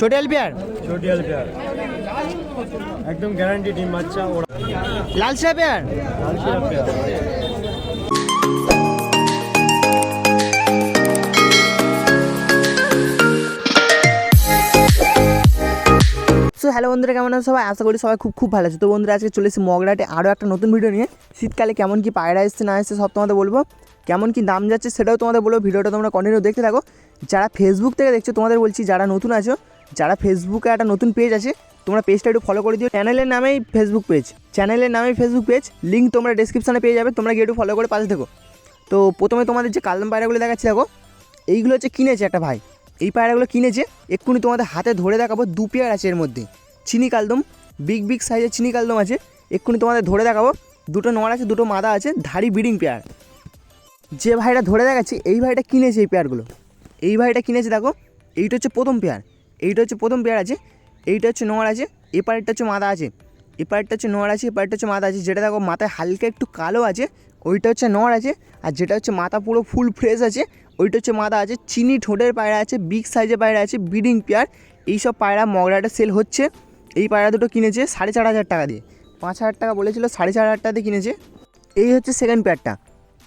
ছোটেল পেয়ার চটিয়াল পেয়ার একদম গ্যারান্টি ডিম বাচ্চা ওরা লাল শিরা পেয়ার লাল শিরা পেয়ার সো হ্যালো বন্ধুরা কেমন আছো সবাই? আশা করি সবাই খুব খুব ভালো আছে। তো বন্ধুরা আজকে চলে এসেছি মগরাটে আরও একটা নতুন ভিডিও নিয়ে। শীতকালে কেমন কি পায়রা এসছে না এসছে সব তোমাদের বলব। কেমন কি দাম যাচ্ছে সেটাও তোমাদের বলব। ভিডিওটা তোমরা কন্টিনিউ দেখতে থাকো। যারা ফেসবুক থেকে দেখছ তোমাদের বলছি যারা নতুন আছো যারা ফেসবুকে একটা নতুন পেজ আছে, তোমরা পেজটা একটু ফলো করে দিও। চ্যানেলের নামেই ফেসবুক পেজ চ্যানেলের নামেই ফেসবুক পেজ লিঙ্ক তোমরা ডিসক্রিপশানে পেয়ে যাবে। তোমরা গিয়ে একটু ফলো করে পাশে থেকো। তো প্রথমে তোমাদের যে কালদম পায়রাগুলো দেখাচ্ছি, দেখো। এইগুলো হচ্ছে কিনেছে একটা ভাই। এই পায়রাগুলো কিনেছে। এক্ষুনি তোমাদের হাতে ধরে দেখাবো। দু পেয়ার আছে এর মধ্যে। চিনি কালদম বিগ বিগ সাইজের চিনি কালদম আছে। এক্ষুনি তোমাদের ধরে দেখাবো। দুটো নড় আছে, দুটো মাদা আছে, ধাড়ি ব্রিডিং পেয়ার যে ভাইটা ধরে দেখাচ্ছি, এই ভাইটা কিনেছে এই পেয়ারগুলো এই ভাইটা কিনেছে, দেখো। এইটা হচ্ছে প্রথম পেয়ার এইটা হচ্ছে প্রথম পেয়ার আছে, এইটা হচ্ছে নোয়ার আছে এপারেরটা হচ্ছে মাদা আছে এপারেরটা হচ্ছে নোয়ার আছে এপারেরটা হচ্ছে মাদা আছে, যেটা দেখো মাথায় হালকা একটু কালো আছে, ওইটা হচ্ছে নোয়ার আছে, আর যেটা হচ্ছে মাথা পুরো ফুল ফ্রেশ আছে, ওইটা হচ্ছে মাদা আছে, চিনি ঠোঁটের পায়রা আছে বিগ সাইজের পায়রা আছে ব্রিডিং পেয়ার এইসব পায়রা মগরাটা সেল হচ্ছে, এই পায়রা দুটো কিনেছে সাড়ে চার হাজার টাকা দিয়ে, পাঁচ হাজার টাকা বলেছিল, সাড়ে চার হাজার টাকা দিয়ে কিনেছে, এই হচ্ছে সেকেন্ড পেয়ারটা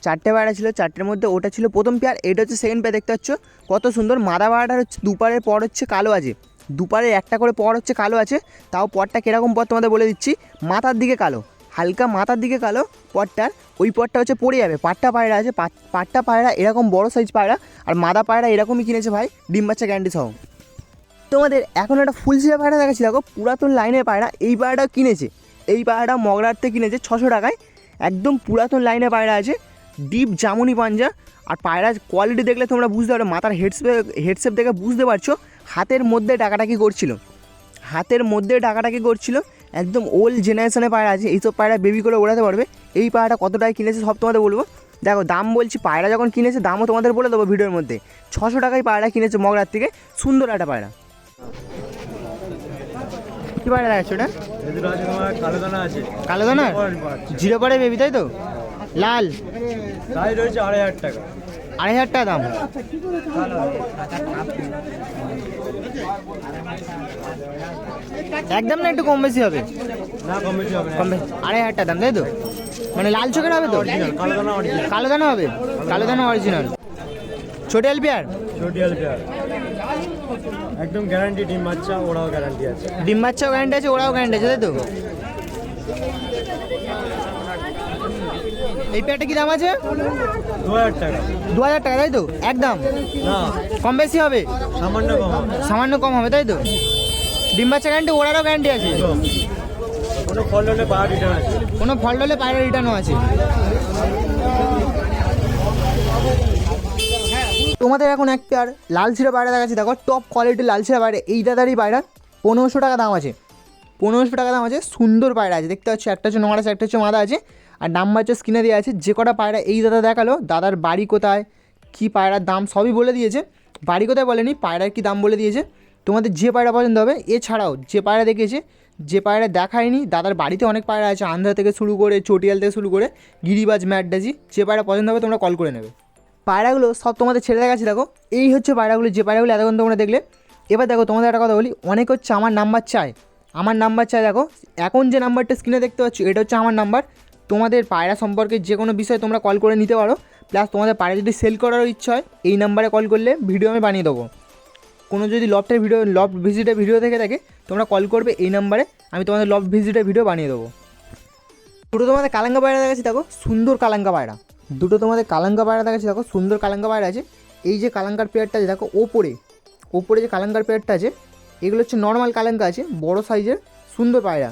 চারটে পায়রা ছিল, চারটের মধ্যে ওটা ছিল প্রথম পেয়ার এটা হচ্ছে সেকেন্ড পেয়ার দেখতে পাচ্ছ। কত সুন্দর, মাদা পায়রাটার হচ্ছে দুপারের পর হচ্ছে কালো আছে। দুপারে একটা করে পর হচ্ছে কালো আছে, তাও পরটা কীরকম পর তোমাদের বলে দিচ্ছি, মাথার দিকে কালো, হালকা মাথার দিকে কালো পরটার, ওই পরটা হচ্ছে পড়ে যাবে। পাট্টা পায়রা আছে পাট- পাট্টা পায়রা এরকম বড় সাইজ পায়রা, আর মাদা পায়রা এরকমই কিনেছে ভাই, ডিম বাচ্চা গ্যান্ডি সহ। তোমাদের এখন একটা ফুল সিরা পায়রা দেখাচ্ছি, দেখো পুরাতন লাইনের পায়রা, এই পায়রাটাও কিনেছে। এই পায়রাটা মগরাতে কিনেছে, ছশো টাকায়, একদম পুরাতন লাইনের পায়রা আছে। ডিপ জামুনি পাঞ্জা আর পায়রার কোয়ালিটি দেখলে তোমরা বুঝতে পারো মাথার হেডসেপ হেডসেপ দেখে বুঝতে পারছ হাতের মধ্যে টাকাটাকি করছিল। হাতের মধ্যে টাকাটাকি করছিল একদম ওল্ড জেনারেশনের পায়রা আছে এইসব পায়রা বেবি করে ওড়াতে পারবে। এই পায়রাটা কত টাকায় কিনেছে সব তোমাদের বলব। দেখো দাম বলছি পায়রা যখন কিনেছে দামও তোমাদের বলে দেবো ভিডিওর মধ্যে। ছশো টাকায় পায়রা কিনেছে মগরার থেকে সুন্দর একটা পায়রা। কী পায়রা দেখাচ্ছ ওটা? কালো দানা আছে। কালো দানা জিরো পরে বেবি তাই তো? লাল। তাই রয়েছে আড়াই হাজার টাকা। আড়াই হাজার টাকা দাম। একদম না একটু কম বেশি হবে? না কম আড়াই হাজার টাকা দাম তাই তো? মানে লাল চোখের হবে তো? কালো দানা হবে? কালো দানা অরিজিনাল ছোট এলপিআর? চটিয়াল পেয়ার একদম গ্যারান্টি ডিম বাচ্চা ওরাও গ্যারান্টি আছে। ডিম বাচ্চাও গ্যারান্টি আছে ওরাও গ্যারান্টি আছে তাই তো? এই পেয়ারটা কি দাম আছে? দু হাজার টাকা। দু হাজার টাকা তাই তো? একদম? কম বেশি হবে? সামান্য কম হবে। সামান্য কম হবে তাই তো? ডিম বাচ্চা গ্যারান্টি ওরারও গ্যারান্টি আছে। কোনো ফল হলে পাওয়ার রিটার্ন আছে। কোনো ফল হলে পায়রা রিটার্নও আছে। তোমাদের এখন এক পেয়ার লাল ছিঁড়া পায়রা দেখাচ্ছি। দেখো টপ কোয়ালিটির লাল ছিঁড়া পায়রা। এই দাদারই পায়রা পনেরোশো টাকা দাম আছে। পনেরোশো টাকা দাম আছে, সুন্দর পায়রা আছে। দেখতে পাচ্ছ, একটা হচ্ছে নোংরা আছে একটা হচ্ছে মাদা আছে। আর নাম্বার হচ্ছে স্ক্রিনে দেওয়া আছে, যে কটা পায়রা এই দাদা দেখাল, দাদার বাড়ি কোথায়, কী পায়রার দাম সবই বলে দিয়েছে। বাড়ি কোথায় বলেনি, পায়রার কী দাম বলে দিয়েছে। তোমাদের যে পায়রা পছন্দ হবে, এছাড়াও যে পায়রা দেখেছে, যে পায়রা দেখায়নি, দাদার বাড়িতে অনেক পায়রা আছে, আন্ধ্রা থেকে শুরু করে, চটিয়াল থেকে শুরু করে, গিরিবাজ ম্যাডাজি যে পায়রা পছন্দ হবে তোমরা কল করে নেবে। পায়রাগুলো সব তোমাদের ছেড়ে দেখাচ্ছি, দেখো। এই হচ্ছে পায়রাগুলো, যে পায়রাগুলো এতক্ষণ তোমরা দেখলে। এবার দেখো, তোমাদের একটা কথা বলি, অনেক হচ্ছে আমার নাম্বার চাই। আমার নাম্বার চাই দেখো, এখন যে নাম্বারটা স্ক্রিনে দেখতে পাচ্ছ, এটা হচ্ছে আমার নাম্বার। তোমাদের পায়রা সম্পর্কে যে কোনো বিষয়ে তোমরা কল করে নিতে পারো। প্লাস তোমাদের পায়রা যদি সেল করারও ইচ্ছা হয়, এই নাম্বারে কল করলে ভিডিও আমি বানিয়ে দেবো। কোনো যদি লফটের ভিডিও লফট ভিজিটের ভিডিও থেকে থাকে, তোমরা কল করবে এই নাম্বারে আমি তোমাদের লফট ভিজিটের ভিডিও বানিয়ে দেবো। দুটো তোমাদের কালাঙ্গা পায়রা দেখাচ্ছি, দেখো, সুন্দর কালাঙ্গা পায়রা। দুটো তোমাদের কালাঙ্গা পায়রা দেখাচ্ছি, দেখো, সুন্দর কালাঙ্গা পায়রা আছে। এই যে কালাঙ্গার পেয়ারটা আছে, দেখো, ওপরে ওপরে যে কালাঙ্গার পেয়ারটা আছে এগুলো হচ্ছে নর্মাল কালাঙ্গা আছে, বড় সাইজের সুন্দর পায়রা।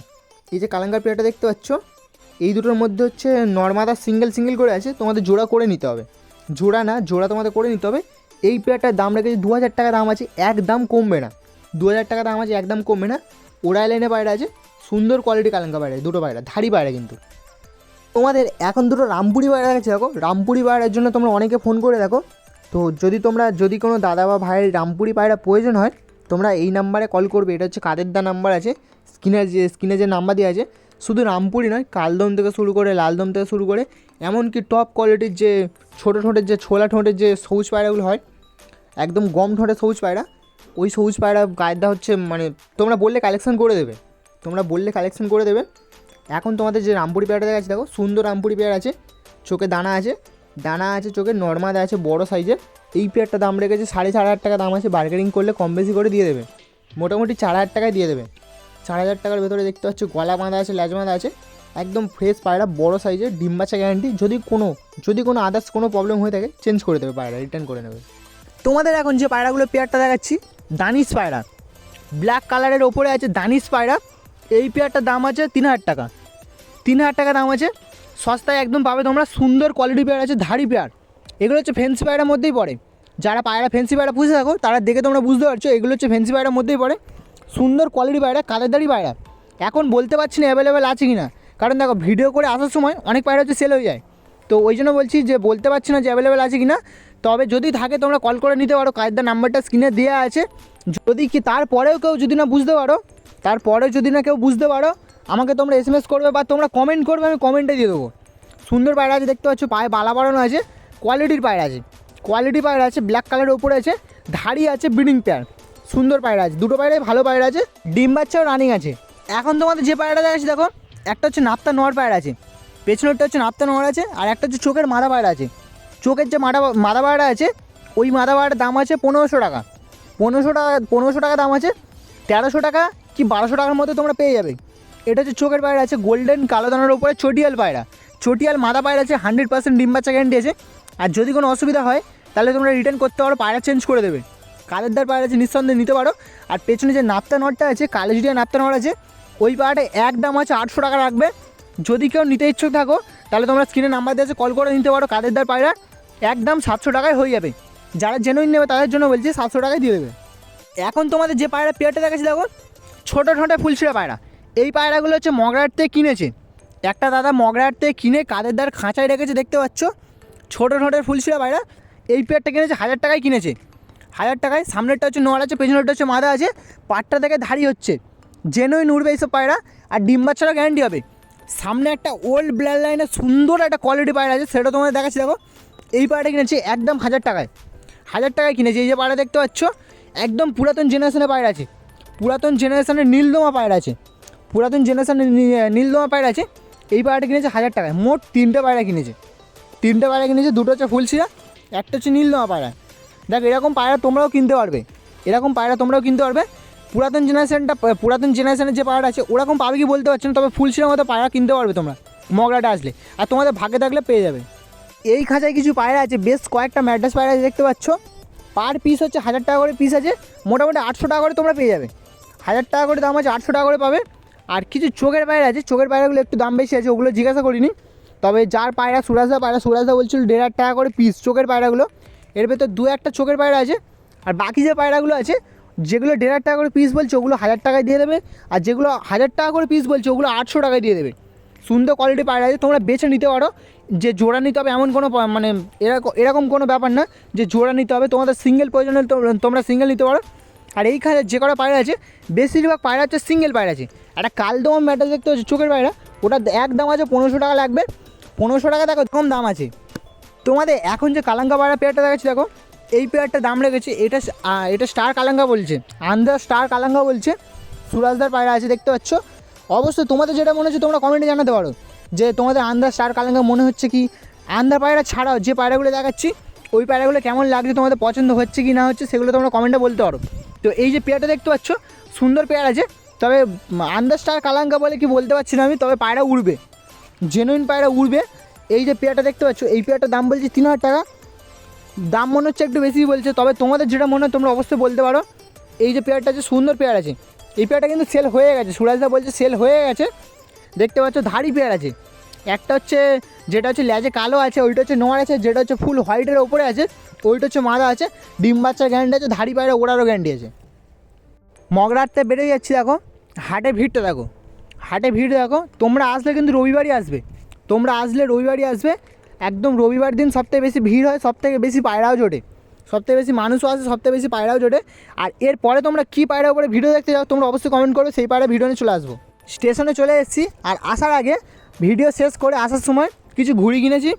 এই যে কালাঙ্গার পেয়ারটা দেখতে পাচ্ছ, এই দুটোর মধ্যে হচ্ছে নর্মাদা সিঙ্গেল সিঙ্গেল করে আছে, তোমাদের জোড়া করে নিতে হবে। জোড়া না, জোড়া তোমাদের করে নিতে হবে। এই পেয়ারটার দাম রেখেছে দু হাজার টাকা, দাম আছে একদম কমবে না। দু হাজার টাকা দাম আছে একদম কমবে না। ওড়াই লাইনে পায়রা আছে, সুন্দর কোয়ালিটি কালাঙ্কা পায়রা দুটো পায়রা ধাড়ি পায়রা কিন্তু। তোমাদের এখন দুটো রামপুরি পায়রা আছে দেখো, রামপুরি পায়রার জন্য তোমরা অনেকে ফোন করে দেখো। তো যদি তোমরা, যদি কোনো দাদা বা ভাইয়ের রামপুরি পায়রা প্রয়োজন হয় তোমরা এই নাম্বারে কল করবে, এটা হচ্ছে কাদের দা নাম্বার আছে স্ক্রিনের যে, স্ক্রিনে যে নাম্বার দেওয়া আছে, শুধু রামপুরি নয়, কালদম থেকে শুরু করে, লালদম থেকে শুরু করে, এমনকি টপ কোয়ালিটির যে, ছোটো ঠোঁটের যে, ছোলা ঠোঁটের যে সবুজ পায়রাগুলো হয়, একদম গম ঠোঁটের সবুজ পায়রা, ওই সবুজ পায়রা গায়েরটা হচ্ছে মানে তোমরা বললে কালেকশন করে দেবে, তোমরা বললে কালেকশন করে দেবে। এখন তোমাদের যে রামপুরি পেয়ারটা যাচ্ছে দেখো, সুন্দর রামপুরি পেয়ার আছে, চোখে দানা আছে দানা আছে চোখে নর্মাল আছে, বড় সাইজের এই পেয়ারটা দাম রেখেছে সাড়ে চার হাজার টাকা দাম আছে বার্গেনিং করলে কম বেশি করে দিয়ে দেবে। মোটামুটি চার হাজার টাকায় দিয়ে দেবে। চার হাজার টাকার ভেতরে দেখতে পাচ্ছ গলা বাঁধা আছে, ল্যাজ বাঁধা আছে, একদম ফ্রেশ পায়রা, বড় সাইজের ডিম বাচ্চা গ্যারান্টি যদি কোনো যদি কোনো আদার্স কোনো প্রবলেম হয়ে থাকে চেঞ্জ করে দেবে পায়রা রিটার্ন করে নেবে। তোমাদের এখন যে পায়রাগুলো পেয়ারটা দেখাচ্ছি, দানিশ পায়রা। ব্ল্যাক কালারের ওপরে আছে দানিশ পায়রা। এই পেয়ারটার দাম আছে তিন হাজার টাকা। তিন হাজার টাকা দাম আছে। সস্তায় একদম পাবে তোমরা, সুন্দর কোয়ালিটি পেয়ার আছে, ধাড়ি পেয়ার। এগুলো হচ্ছে ফেন্সি পায়রার মধ্যেই পড়ে। যারা পায়রা ফেন্সি পায়রা পুষে থাকো, তারা দেখে তোমরা বুঝতে পারছ, এগুলো হচ্ছে ফেন্সি পায়রার মধ্যেই পড়ে। সুন্দর কোয়ালিটি পায়রা কালের দাড়ি পায়রা। এখন বলতে পারছি না অ্যাভেলেবেল আছে কি না কারণ দেখো ভিডিও করে আসার সময় অনেক পায়রা হচ্ছে সেল হয়ে যায়। তো ওই জন্য বলছি যে, বলতে পারছি না যে অ্যাভেলেবেল আছে কি না তবে যদি থাকে, তোমরা কল করে নিতে পারো। কায়দার নাম্বারটা স্ক্রিনে দেওয়া আছে। যদি কি তারপরেও কেউ যদি না বুঝতে পারো, তারপরেও যদি না কেউ বুঝতে পারো, আমাকে তোমরা এস করবে বা তোমরা কমেন্ট করবে, আমি কমেন্টে দিয়ে দেবো। সুন্দর পায়রা আছে, দেখতে পাচ্ছ, পায়ে বালা বাড়ানো আছে। কোয়ালিটির পায়রা আছে। কোয়ালিটি পায়রা আছে ব্ল্যাক কালারের উপরে আছে, ধাড়ি আছে ব্রিডিং পেয়ার সুন্দর পায়রা আছে, দুটো পায়রাই ভালো পায়রা আছে, ডিম বাচ্চাও রানিং আছে। এখন তোমাদের যে পায়রাটা দেখাচ্ছি, দেখো, একটা হচ্ছে নাপ্তা নোয়ার পায়রা আছে, পেছনেরটা হচ্ছে নাপ্তা নোয়ার আছে, আর একটা হচ্ছে চোখের মাদা পায়রা আছে। চোখের যে মাদা মাদা পায়রা আছে, ওই মাদা পায়রার দাম আছে পনেরোশো টাকা। পনেরোশো টাকা পনেরোশো টাকা দাম আছে, তেরোশো টাকা কি বারোশো টাকার মধ্যে তোমরা পেয়ে যাবে। এটা হচ্ছে চোখের পায়রা আছে গোল্ডেন কালো দানার উপরে চটিয়াল পায়রা। চটিয়াল মাদা পায়রা আছে হান্ড্রেড পার্সেন্ট ডিম বাচ্চা গ্যারান্টি আছে। আর যদি কোনো অসুবিধা হয়, তাহলে তোমরা রিটার্ন করতে পারো, পায়রা চেঞ্জ করে দেবে। কালের দার পায়রা আছে, নিঃসন্দেহে নিতে পারো। আর পেছনে যে নাপ্তা নটটা আছে কালেজডিয়া নাপ্তা নট আছে, ওই পায়রাটা এক দাম আছে আটশো টাকা রাখবে। যদি কেউ নিতে ইচ্ছুক থাকো, তাহলে তোমরা স্ক্রিনে নাম্বার দিয়েছে কল করে নিতে পারো, কাদের দার পায়রা। একদম সাতশো টাকায় হয়ে যাবে। যারা জেনুইন নেবে, তাদের জন্য বলছি সাতশো টাকায় দিয়ে দেবে। এখন তোমাদের যে পায়রা পেয়ারটা দেখাচ্ছি, দেখো, ছোটো ছোটো ফুলছিড়া পায়রা। এই পায়রাগুলো হচ্ছে মগরাট থেকে কিনেছে। একটা দাদা মগরাট থেকে কিনে কাদের দ্বার খাঁচায় রেখেছে, দেখতে পাচ্ছ? ছোটো ফুল ছিল পায়রা এই পেয়ারটা কিনেছে, হাজার টাকায় কিনেছে। হাজার টাকায়, সামনেরটা হচ্ছে নোয়ার আছে, পেছনেরটা হচ্ছে মাদা আছে, পাটটা থেকে ধারি হচ্ছে। জেনুইন উড়বে এইসব পায়রা, আর ডিম বাচ্চারা গ্যারান্টি হবে। সামনে একটা ওল্ড ব্ল্যাক লাইনের সুন্দর একটা কোয়ালিটি পায়রা আছে, সেটা তোমাদের দেখাচ্ছি, দেখো। এই পায়রাটা কিনেছি একদম হাজার টাকায়। হাজার টাকায় কিনেছি, এই যে পায়রা দেখতে পাচ্ছ, একদম পুরাতন জেনারেশনের পায়রা আছে। পুরাতন জেনারেশনের নীলদোমা পায়রা আছে। পুরাতন জেনারেশনের নীলদোমা পায়রা আছে। এই পায়রাটা কিনেছে হাজার টাকায়, মোট তিনটে পায়রা কিনেছে। তিনটে পায়রা কিনেছে, দুটো হচ্ছে ফুলশিরা একটা হচ্ছে নীলদোমা পায়রা। দেখ, এরকম পায়রা তোমরাও কিনতে পারবে। এরকম পায়রা তোমরাও কিনতে পারবে। পুরাতন জেনারেশনটা পুরাতন জেনারেশনের যে পায়রা আছে, ওরকম পাবে কি বলতে পারছি না, তবে ফুলশিরার মতো পায়রা কিনতে পারবে তোমরা, মগরাটা আসলে। আর তোমাদের ভাগে থাকলে পেয়ে যাবে। এই খাঁচায় কিছু পায়রা আছে, বেশ কয়েকটা ম্যাড্রাস পায়রা দেখতে পাচ্ছ। পার পিস হচ্ছে হাজার টাকা করে পিস আছে, মোটামুটি আটশো টাকা করে তোমরা পেয়ে যাবে। হাজার টাকা করে দাম আছে, আটশো টাকা করে পাবে। আর কিছু চোখের পায়রা আছে, চোখের পায়রাগুলো একটু দাম বেশি আছে, ওগুলো জিজ্ঞাসা করিনি। তবে যার পায়রা সুরাজদা পায়রা সুরাজদা বলছিল দেড় হাজার টাকা করে পিস চোখের পায়রাগুলো। এর ভেতর দু একটা চোখের পায়রা আছে, আর বাকি যে পায়রাগুলো আছে, যেগুলো দেড় হাজার টাকা করে পিস বলছে, ওগুলো হাজার টাকায় দিয়ে দেবে, আর যেগুলো হাজার টাকা করে পিস বলছে, ওগুলো আটশো টাকায় দিয়ে দেবে। সুন্দর কোয়ালিটি পায়রা আছে, তোমরা বেছে নিতে পারো, যে জোড়া নিতে হবে এমন কোনো মানে এরকম এরকম কোনো ব্যাপার না, যে জোড়া নিতে হবে, তোমাদের সিঙ্গেল প্রয়োজন হলে তোমরা সিঙ্গেল নিতে পারো। আর এইখানে যে কটা পায়রা আছে, বেশিরভাগ পায়রা হচ্ছে সিঙ্গেল পায়রা আছে। একটা কালদম ম্যাটার দেখতে হচ্ছে চোখের পায়রা, ওটা এক দাম আছে পনেরোশো টাকা লাগবে। পনেরোশো টাকা দেখো কম দাম আছে। তোমাদের এখন যে কালাঙ্কা পায়রা পেয়ারটা দেখাচ্ছি দেখো, এই পেয়ারটা দাম রেখেছে, এটা এটা স্টার কালাঙ্কা বলছে। আন্দার স্টার কালাঙ্কা বলছে, সুরাজদার পায়রা আছে, দেখতে পাচ্ছ? অবশ্যই তোমাদের যেটা মনে হচ্ছে তোমরা কমেন্টে জানাতে পারো, যে তোমাদের আন্দার স্টার কালাঙ্কা মনে হচ্ছে কি? আন্দার পায়রা ছাড়াও যে পায়রাগুলো দেখাচ্ছি, ওই পায়রাগুলো কেমন লাগছে, তোমাদের পছন্দ হচ্ছে কি না হচ্ছে, সেগুলো তোমরা কমেন্টে বলতে পারো। তো এই যে পেয়ারটা দেখতে পাচ্ছ, সুন্দর পেয়ার আছে তবে আন্দার স্টার কালাঙ্কা বলে কি বলতে পারছি না আমি, তবে পায়রা উড়বে জেনুইন পায়রা উড়বে। এই যে পেয়ারটা দেখতে পাচ্ছ, এই পেয়ারটার দাম বলছি তিন হাজার টাকা। দাম মনে হচ্ছে একটু বেশি বলছে, তবে তোমাদের যেটা মনে হয় তোমরা অবশ্যই বলতে পারো। এই যে পেয়ারটা আছে সুন্দর পেয়ার আছে, এই পেয়ারটা কিন্তু সেল হয়ে গেছে সুরাজদা বলছে সেল হয়ে গেছে। দেখতে পাচ্ছ, ধাড়ি পেয়ার আছে। একটা হচ্ছে যেটা হচ্ছে ল্যাজে কালো আছে, ওইটা হচ্ছে নোয়ার আছে, যেটা হচ্ছে ফুল হোয়াইটের ওপরে আছে, ওইটা হচ্ছে মাদা আছে, ডিম বাচ্চার গ্যারান্টি আছে, ধাড়ি পায়রা ওড়ারও গ্যারান্টি আছে। মগরাটতে বেড়ে যাচ্ছি দেখো, হাটে ভিড়টা দেখো, হাটে ভিড় দেখো, তোমরা আসলে কিন্তু রবিবারই আসবে, তোমরা আসলে রবিবারই আসবে, একদম রবিবার দিন সবথেকে বেশি ভিড় হয়, সবথেকে বেশি পায়রাও জোটে, সবথেকে বেশি মানুষও আসে, সবথেকে বেশি পায়রাও জোটে, আর এরপরে তোমরা কী পায়রার উপরে ভিডিও দেখতে যাও, তোমরা অবশ্যই কমেন্ট করবে, সেই পায়রা ভিডিও নিয়ে চলে আসব। স্টেশনে চলে এসেছি, আর আসার আগে ভিডিও শেষ করে আসার সময় কিছু ঘুড়ি কিনেছি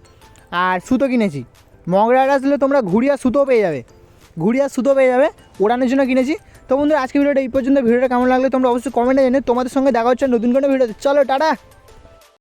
আর সুতো কিনেছি। মগরায় আসলে তোমরা ঘুড়ি আর সুতো পেয়ে যাবে। ঘুড়ি আর সুতো পেয়ে যাবে, ওড়ানোর জন্য কিনেছি। তো বন্ধুরা আজকে ভিডিওটা এই পর্যন্ত। ভিডিওটা কেমন লাগলে তোমরা অবশ্যই কমেন্টে জানিয়ে তোমাদের সঙ্গে দেখা হচ্ছে নতুন কোনো ভিডিওতে। চলো, টাটা!